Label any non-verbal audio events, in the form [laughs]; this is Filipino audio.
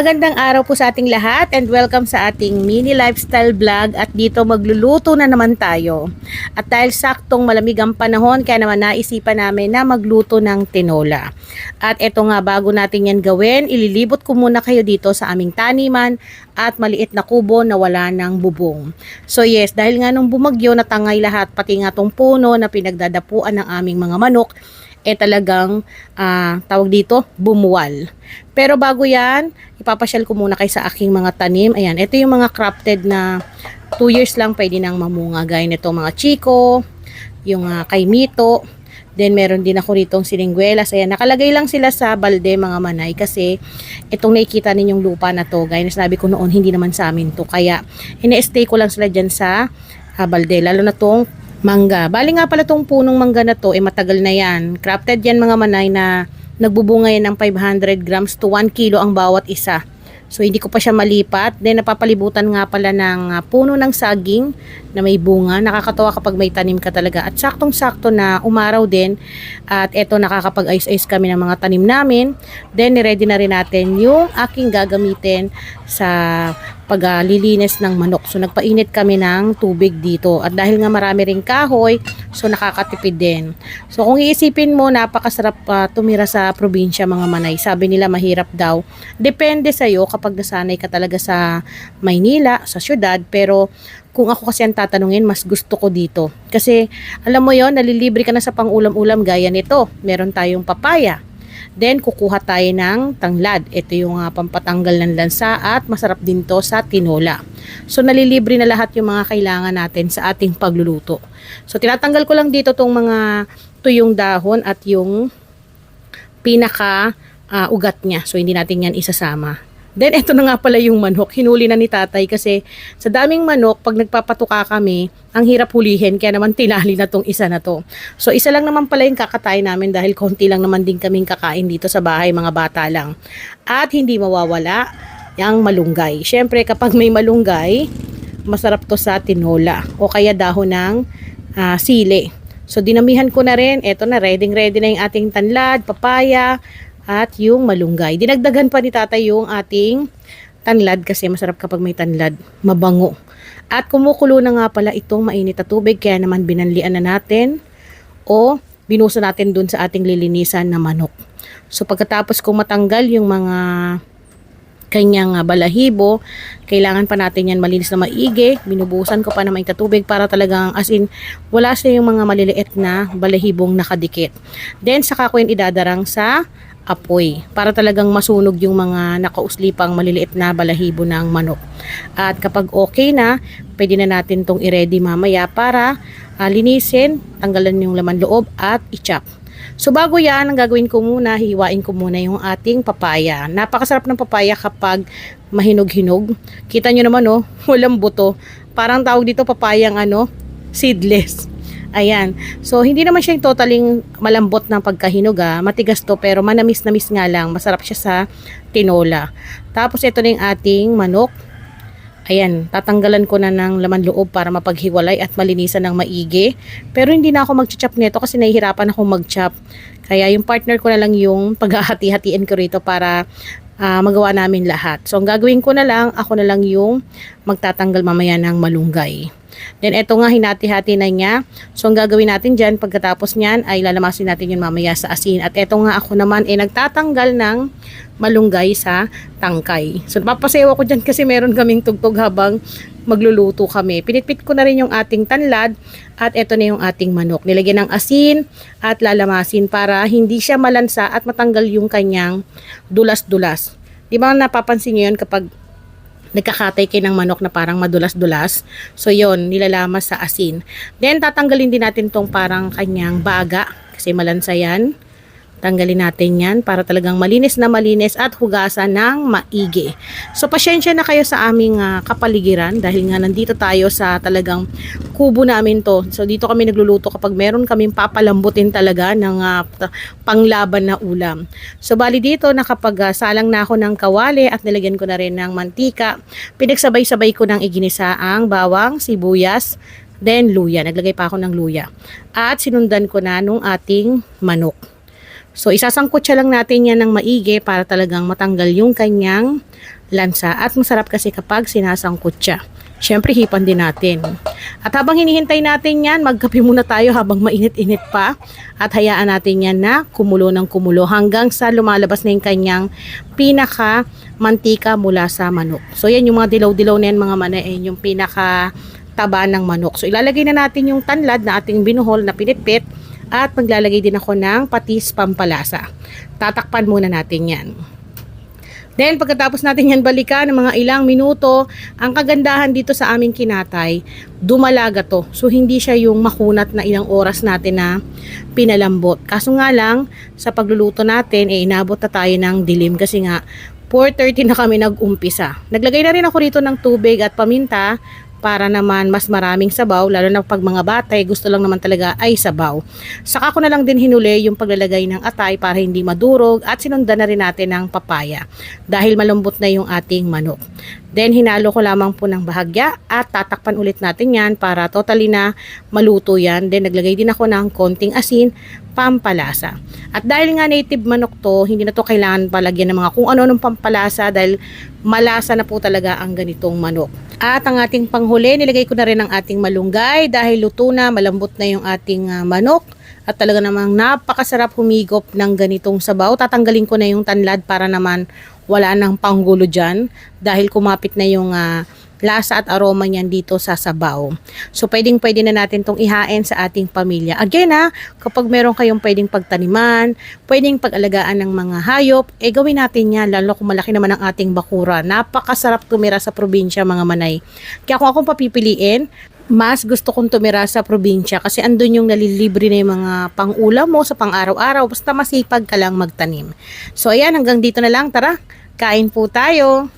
Magandang araw po sa ating lahat and welcome sa ating mini lifestyle vlog at dito magluluto na naman tayo. At dahil saktong malamig ang panahon kaya naman naisipan namin na magluto ng tinola. At eto nga bago natin yan gawin, ililibot ko muna kayo dito sa aming taniman at maliit na kubo na wala ng bubong. So yes, dahil nga nung bumagyo natangay lahat pati nga tong puno na pinagdadapuan ng aming mga manok eh talagang ah, tawag dito, bumuwal. Pero bago yan, ipapasyal ko muna kay sa aking mga tanim. Ayan, ito yung mga crafted na 2 years lang pwede nang mamunga. Gaya nito mga chiko, yung uh, kay Mito. Then meron din ako ritong siningwelas. Ayan, nakalagay lang sila sa balde mga manay kasi itong nakikita ninyong lupa na to, gaya na sinabi ko noon, hindi naman sa amin to. Kaya ine-stay ko lang sila dyan sa ah, balde. Lalo na tong mangga. Bali nga pala tong punong mangga na to, eh matagal na yan. Crafted yan mga manay na nagbubunga yan ng 500 grams to 1 kilo ang bawat isa. So hindi ko pa siya malipat. Then napapalibutan nga pala ng ah, puno ng saging na may bunga. Nakakatawa kapag may tanim ka talaga. At saktong-sakto na umaraw din. At eto nakakapag-ayos-ayos kami ng mga tanim namin. Then ready na rin natin yung aking gagamitin sa paglilinis ng manok. So nagpainit kami ng tubig dito. At dahil nga marami ring kahoy, so nakakatipid din. So kung iisipin mo, napakasarap uh, tumira sa probinsya mga manay. Sabi nila mahirap daw. Depende sa'yo kapag nasanay ka talaga sa Maynila, sa syudad. Pero kung ako kasi ang tatanungin, mas gusto ko dito. Kasi alam mo yon nalilibre ka na sa pang-ulam-ulam gaya nito. Meron tayong papaya Then, kukuha tayo ng tanglad. Ito yung uh, pampatanggal ng lansa at masarap din to sa tinola. So, nalilibre na lahat yung mga kailangan natin sa ating pagluluto. So, tinatanggal ko lang dito tong mga tuyong dahon at yung pinaka uh, ugat niya. So, hindi natin yan isasama. Then, ito na nga pala yung manok. Hinuli na ni tatay kasi sa daming manok, pag nagpapatuka kami, ang hirap hulihin. Kaya naman tinali na tong isa na to. So, isa lang naman pala yung kakatay namin dahil konti lang naman din kaming kakain dito sa bahay, mga bata lang. At hindi mawawala yung malunggay. Siyempre, kapag may malunggay, masarap to sa tinola o kaya dahon ng uh, sili. So, dinamihan ko na rin. Ito na, ready ready na yung ating tanlad, papaya, at yung malunggay. Dinagdagan pa ni tatay yung ating tanlad kasi masarap kapag may tanlad. Mabango. At kumukulo na nga pala itong mainit na tubig kaya naman binanlian na natin o binusa natin dun sa ating lilinisan na manok. So pagkatapos kong matanggal yung mga kanyang uh, balahibo, kailangan pa natin yan malinis na maigi. Binubusan ko pa na mainit na tubig para talagang as in wala siya yung mga maliliit na balahibong nakadikit. Then saka ko yun idadarang sa apoy para talagang masunog yung mga nakauslipang maliliit na balahibo ng manok. At kapag okay na, pwede na natin tong i-ready mamaya para uh, linisin, tanggalan yung laman loob at i-chop. So bago yan, ang gagawin ko muna, hiwain ko muna yung ating papaya. Napakasarap ng papaya kapag mahinog-hinog. Kita nyo naman oh, [laughs] walang buto. Parang tawag dito papayang ano, seedless. Ayan. So, hindi naman siya yung totaling malambot ng pagkahinog ah. Matigas to pero manamis-namis nga lang. Masarap siya sa tinola. Tapos, ito na yung ating manok. Ayan, tatanggalan ko na ng laman loob para mapaghiwalay at malinisan ng maigi. Pero hindi na ako mag-chop nito kasi nahihirapan akong mag-chop. Kaya yung partner ko na lang yung paghahati-hatiin ko rito para uh, magawa namin lahat. So, ang gagawin ko na lang, ako na lang yung magtatanggal mamaya ng malunggay. Then, ito nga, hinati-hati na niya. So, ang gagawin natin dyan, pagkatapos niyan, ay lalamasin natin yun mamaya sa asin. At ito nga, ako naman, ay nagtatanggal ng malunggay sa tangkay. So, napapasayaw ako dyan kasi meron kaming tugtog habang magluluto kami. Pinitpit ko na rin yung ating tanlad at ito na yung ating manok. Nilagyan ng asin at lalamasin para hindi siya malansa at matanggal yung kanyang dulas-dulas. Di ba napapansin nyo yun kapag nagkakatay kayo ng manok na parang madulas-dulas. So, yon nilalamas sa asin. Then, tatanggalin din natin tong parang kanyang baga kasi malansa yan. Tanggalin natin yan para talagang malinis na malinis at hugasan ng maigi. So, pasyensya na kayo sa aming uh, kapaligiran dahil nga nandito tayo sa talagang kubo namin to. So, dito kami nagluluto kapag meron kaming papalambutin talaga ng uh, panglaban na ulam. So, bali dito nakapagsalang uh, na ako ng kawali at nilagyan ko na rin ng mantika. Pinagsabay-sabay ko ng iginisa ang bawang, sibuyas, then luya. Naglagay pa ako ng luya. At sinundan ko na nung ating manok. So isasangkot siya lang natin yan ng maigi para talagang matanggal yung kanyang lansa at masarap kasi kapag sinasangkot siya. Siyempre, hipan din natin. At habang hinihintay natin yan, magkape muna tayo habang mainit-init pa. At hayaan natin yan na kumulo ng kumulo hanggang sa lumalabas na yung kanyang pinaka mantika mula sa manok. So, yan yung mga dilaw-dilaw na yan mga manain, yung pinaka taba ng manok. So, ilalagay na natin yung tanlad na ating binuhol na pinipit at maglalagay din ako ng patis pampalasa. Tatakpan muna natin yan. Then pagkatapos natin yan balikan ng mga ilang minuto, ang kagandahan dito sa aming kinatay, dumalaga to. So hindi siya yung makunat na ilang oras natin na pinalambot. Kaso nga lang, sa pagluluto natin, eh, inabot na tayo ng dilim kasi nga 4.30 na kami nag-umpisa. Naglagay na rin ako rito ng tubig at paminta para naman mas maraming sabaw, lalo na pag mga batay, gusto lang naman talaga ay sabaw. Saka ko na lang din hinuli yung paglalagay ng atay para hindi madurog at sinundan na rin natin ng papaya dahil malambot na yung ating manok. Then hinalo ko lamang po ng bahagya at tatakpan ulit natin yan para totally na maluto yan. Then naglagay din ako ng konting asin, pampalasa. At dahil nga native manok to, hindi na to kailangan palagyan ng mga kung ano-anong pampalasa dahil malasa na po talaga ang ganitong manok. At ang ating panghuli, nilagay ko na rin ang ating malunggay dahil luto na, malambot na yung ating ah, manok. At talaga namang napakasarap humigop ng ganitong sabaw. Tatanggalin ko na yung tanlad para naman wala nang panggulo dyan dahil kumapit na yung ah, lasa at aroma niyan dito sa sabaw. So pwedeng pwede na natin tong ihain sa ating pamilya. Again ha, kapag meron kayong pwedeng pagtaniman, pwedeng pag-alagaan ng mga hayop, eh gawin natin yan lalo kung malaki naman ang ating bakura. Napakasarap tumira sa probinsya mga manay. Kaya kung akong papipiliin, mas gusto kong tumira sa probinsya kasi andun yung nalilibre na yung mga pang-ulam mo sa pang-araw-araw basta masipag ka lang magtanim. So ayan, hanggang dito na lang. Tara, kain po tayo.